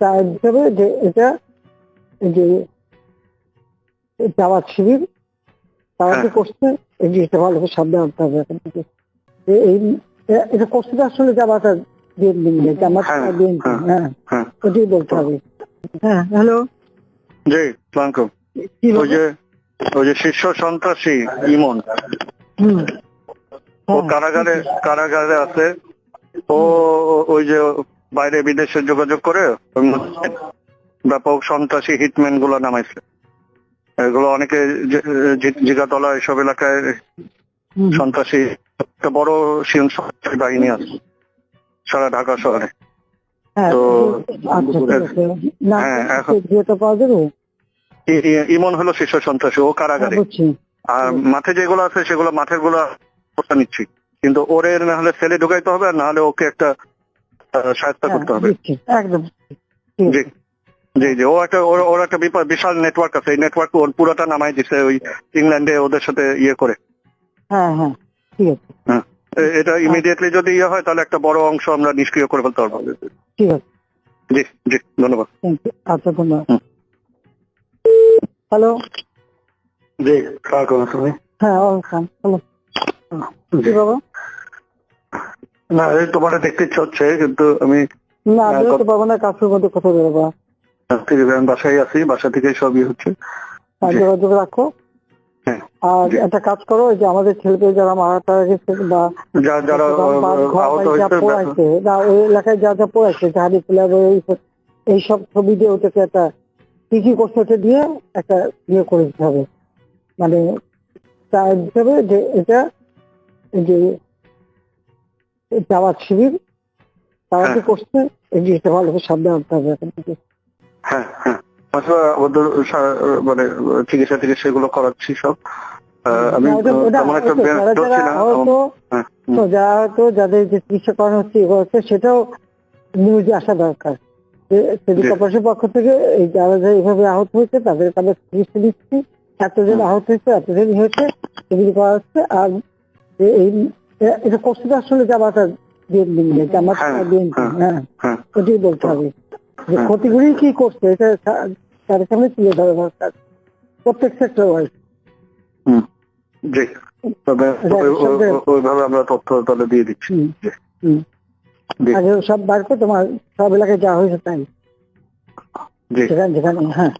চায় দিতে হবে যে এটা যে শিবির তারা হ্যাঁ। করছে এই জিনিসটা ভালো করে সাবধান হতে হবে এখন থেকে। এই এটা করছে আসলে বিএনপি হ্যাঁ, বিএনপি হ্যাঁ, হ্যাঁ ওটাই বলতে হবে। হ্যাঁ হ্যালো। জি সালামকুম। কি ওই যে ওই যে শীর্ষ সন্ত্রাসী ইমন হুম। ও কারাগারে কারাগারে আছে। ও- ওই যে বাইরে বিদেশে যোগাযোগ করে ব্যাপক সন্ত্রাসী হিটম্যানগুলো নামাইছে। এগুলো অনেকে জিগাতলা এসব এলাকায় সন্ত্রাসী একটা বড় সন্ত্রাসী বাহিনী আছে সারা ঢাকা শহরে। হ্যাঁ, তো- আচ্ছা হ্যাঁ, এখন- ইমন হলো শীর্ষ সন্ত্রাসী ও হ্যাঁ, কারাগারে আর মাঠে যেগুলো আছে সেগুলো মাঠেরগুলো নিচ্ছি। কিন্তু ওরে না হলে সেলে ঢুকাইতে হবে আর না হলে ওকে একটা সাহায্য হ্যাঁ, করতে হবে। একদম জি জি জি ও একটা ওর একটা বিশাল নেটওয়ার্ক আছে এই নেটওয়ার্ক ওর পুরোটা নামাই দিছে ওই ইংল্যান্ডে ওদের সাথে ইয়ে করে। হ্যাঁ হ্যাঁ ঠিক আছে। এ- এটা ইমিডিয়েটলি যদি ইয়ে হয় তাহলে একটা বড় অংশ আমরা নিষ্ক্রিয় করে ফেলতে পারব। ঠিক আছে। জি জি ধন্যবাদ। আচ্ছা ধন্যবাদ। হ্যালো জি স্বাগত তুমি? হ্যাঁ ওয়েলকাম হ্যালো কি বাবা। না এই তোমার দেখতে ইচ্ছে হচ্ছে কিন্তু আমি না বেরোতে পারব না কাজের মধ্যে কোথাও বেরোবো ঠিক আছে, আমি বাসায় আছি বাসা থেকে সবই হচ্ছে। যোগাযোগ রাখো। হ্যাঁ। আর একটা কাজ করো যে আমাদের ছেলেপেলে যারা মারা টারা গেছে বা যা- যারা আহত হয়েছে বা ওই এলাকায় যা যা পোড়াইছে জাহারি প্লেয়ার এইসব ছবি দিয়ে ওটাকে একটা কি কি করছে ওটা দিয়ে একটা ইয়ে করে দিতে হবে। মানে চায় দিতে হবে যে এটা যে জামাত শিবির তারা যে হ্যাঁ। করছে? এই জিনিসটা ভালো করে সাবধান হতে হবে এখন থেকে। হ্যাঁ হ্যাঁ। অথবা ওদের মানে চিকিৎসা টিকিৎসা এগুলো করাচ্ছি সব। আমি তেমন একটা যারা হয়তো হ্যাঁ, যারা হয়তো যাদের যে চিকিৎসা করানো হচ্ছে এগুলো হচ্ছে সেটাও নিউজে আসা দরকার। পক্ষ থেকে এই যারা যারা এইভাবে আহত হয়েছে তাদের তাদের চিকিৎসা দিচ্ছি। এতজন আহত হয়েছে এতজন হয়েছে এগুলি করা হচ্ছে। আর এই এটা করছে আসলে জামাত বিএনপি মিলে জামাত হ্যাঁ, বিএনপি ওটাই বলতে হবে। যে হ্যাঁ। ক্ষতিগুলি কি করছে এটা তাদের সামনে তুলে ধরা দরকার। প্রত্যেক সেক্টর ওয়াইজ জি। তবে ওইভাবে আমরা তথ্য তাহলে দিয়ে দিচ্ছি। আগে সব বার করে তোমার সব এলাকায় যা হয়েছে তাই? যেখানে যেখানে হ্যাঁ।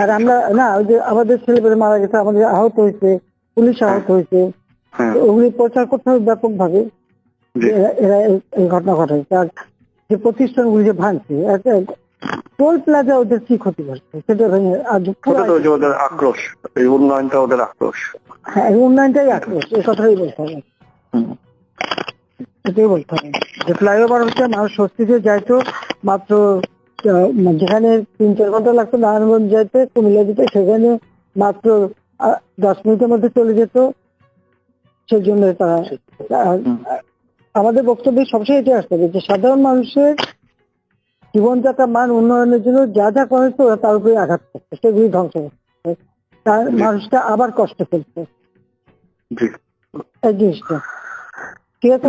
আর আমরা না ওই যে আমাদের ছেলেপেলে মারা গেছে আমাদের আহত হয়েছে। পুলিশ আহত হয়েছে। হ্যাঁ। ওগুলি প্রচার করতে হবে ব্যাপক ভাবে এরা এই- ঘটনা ঘটাইছে আর যে প্রতিষ্ঠানগুলি যে ভাঙছে টোল প্লাজা ওদের কি ক্ষতি করছে? সেটা ভেঙে আজ ওদের আক্রোশ। এই উন্নয়নটা ওদের আক্রোশ। হ্যাঁ এই উন্নয়নটাই আক্রোশ। এই কথাটাই বলতে হবে। এটাই বলতে হবে। যে ফ্লাইওভার হচ্ছে মানুষ স্বস্তিতে যাইতো। মাত্র যেখানে তিন চার ঘণ্টা লাগতো নারায়ণগঞ্জ যাইতে কুমিল্লা যেতে সেখানে মাত্র দশ মিনিটের মধ্যে চলে যেত সেই জন্য তারা আমাদের বক্তব্যে সবসময় এটা আসতে হবে যে সাধারণ মানুষের জীবনযাত্রার মান উন্নয়নের জন্য যা যা করা হচ্ছে ওরা তার উপরে আঘাত করছে সেগুলি ধ্বংস করছে। তার মানুষটা আবার কষ্ট ফেলছে এই জিনিসটা। ঠিক আছে